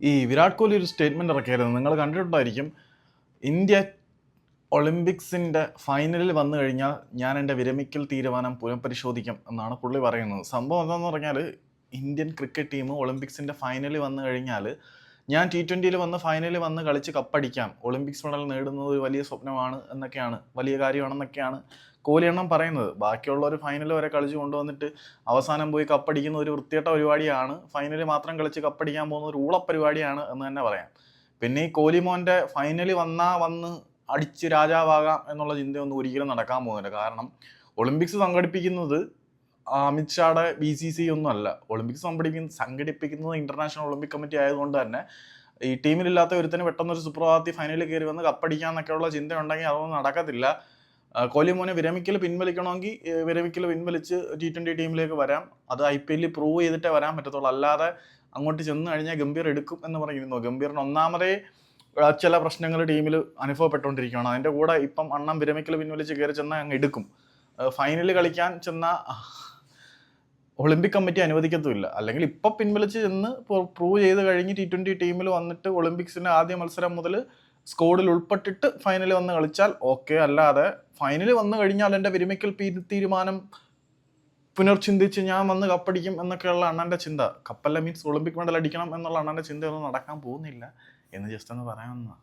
ഈ വിരാട് കോഹ്ലി ഒരു സ്റ്റേറ്റ്മെന്റ് ഇറക്കിയായിരുന്നു. നിങ്ങൾ കണ്ടിട്ടുണ്ടായിരിക്കും ഇന്ത്യ ഒളിമ്പിക്സിന്റെ ഫൈനലിൽ വന്നു കഴിഞ്ഞാൽ ഞാൻ എന്റെ വിരമിക്കൽ തീരുമാനം പുനഃപരിശോധിക്കും എന്നാണ് പുള്ളി പറയുന്നത്. സംഭവം എന്താണെന്ന് പറഞ്ഞാൽ ഇന്ത്യൻ ക്രിക്കറ്റ് ടീം ഒളിമ്പിക്സിന്റെ ഫൈനലിൽ വന്നു കഴിഞ്ഞാൽ ഞാൻ ടി ട്വന്റിയിൽ വന്ന് ഫൈനലിൽ വന്ന് കളിച്ച് കപ്പടിക്കാം. ഒളിമ്പിക്സ് മെഡൽ നേടുന്നത് ഒരു വലിയ സ്വപ്നമാണ് എന്നൊക്കെയാണ് വലിയ കാര്യമാണെന്നൊക്കെയാണ് കോഹ്ലി എണ്ണം പറയുന്നത്. ബാക്കിയുള്ളവർ ഫൈനൽ വരെ കളിച്ച് കൊണ്ടുവന്നിട്ട് അവസാനം പോയി കപ്പടിക്കുന്ന ഒരു വൃത്തികെട്ട പരിപാടിയാണ്. ഫൈനലിൽ മാത്രം കളിച്ച് കപ്പടിക്കാൻ പോകുന്ന ഒരു ഊള ഊളപ്പരിപാടിയാണ് എന്ന് തന്നെ പറയാം. പിന്നെ ഈ കോഹ്ലി മോന്റെ ഫൈനലിൽ വന്നാ വന്ന് അടിച്ച് രാജാവാകാം എന്നുള്ള ചിന്തയൊന്നും ഒരിക്കലും നടക്കാൻ പോകുന്നില്ല. കാരണം ഒളിമ്പിക്സ് സംഘടിപ്പിക്കുന്നത് അമിത്ഷായുടെ ബി സി സി ഒന്നും അല്ല. ഒളിമ്പിക്സ് സംഘടിപ്പിക്കുന്ന സംഘടിപ്പിക്കുന്നത് ഇന്റർനാഷണൽ ഒളിമ്പിക് കമ്മിറ്റി ആയതുകൊണ്ട് തന്നെ ഈ ടീമിലില്ലാത്ത ഒരുത്തിന് പെട്ടെന്ന് ഒരു സുപ്രഭാതത്തിൽ ഫൈനലിൽ കയറി വന്ന് കപ്പടിക്കാന്നൊക്കെയുള്ള ചിന്ത ഉണ്ടെങ്കിൽ അതൊന്നും നടക്കത്തില്ല. കോഹ്ലി മോനെ വിരമിക്കൽ പിൻവലിക്കണമെങ്കിൽ വിരമിക്കൽ പിൻവലിച്ച് ടി ട്വന്റി ടീമിലേക്ക് വരാം. അത് ഐ പി എല്ലിൽ പ്രൂവ് ചെയ്തിട്ടേ വരാൻ പറ്റത്തുള്ളൂ. അല്ലാതെ അങ്ങോട്ട് ചെന്ന് കഴിഞ്ഞാൽ ഗംഭീർ എടുക്കും എന്ന് പറഞ്ഞിരുന്നു. ഗംഭീറിന് ഒന്നാമതേ ചില പ്രശ്നങ്ങൾ ടീമിൽ അനുഭവപ്പെട്ടുകൊണ്ടിരിക്കുകയാണ്. അതിന്റെ കൂടെ ഇപ്പം അണ്ണം വിരമിക്കൽ പിൻവലിച്ച് കയറി ചെന്നാൽ അങ്ങ് എടുക്കും. ഫൈനലിൽ കളിക്കാൻ ചെന്ന ഒളിമ്പിക് കമ്മിറ്റി അനുവദിക്കത്തുമില്ല. അല്ലെങ്കിൽ ഇപ്പം പിൻവലിച്ച് ചെന്ന് പ്രൂവ് ചെയ്ത് കഴിഞ്ഞ് ടി ട്വന്റി ടീമിൽ വന്നിട്ട് ഒളിമ്പിക്സിന്റെ ആദ്യ മത്സരം മുതൽ സ്കോഡിൽ ഉൾപ്പെട്ടിട്ട് ഫൈനലിൽ വന്ന് കളിച്ചാൽ ഓക്കെ അല്ലാതെ ഫൈനലിൽ വന്നു കഴിഞ്ഞാൽ എന്റെ വിരമിക്കൽ തീരുമാനം പുനർചിന്തിച്ച് ഞാൻ വന്ന് കപ്പടിക്കും എന്നൊക്കെയുള്ള അണ്ണന്റെ ചിന്ത. കപ്പല്ല മീൻസ് ഒളിമ്പിക് മെഡൽ അടിക്കണം എന്നുള്ള അണ്ണന്റെ ചിന്തയൊന്നും നടക്കാൻ പോകുന്നില്ല എന്ന് ജസ്റ്റ് ഒന്ന് പറയാമെന്നാ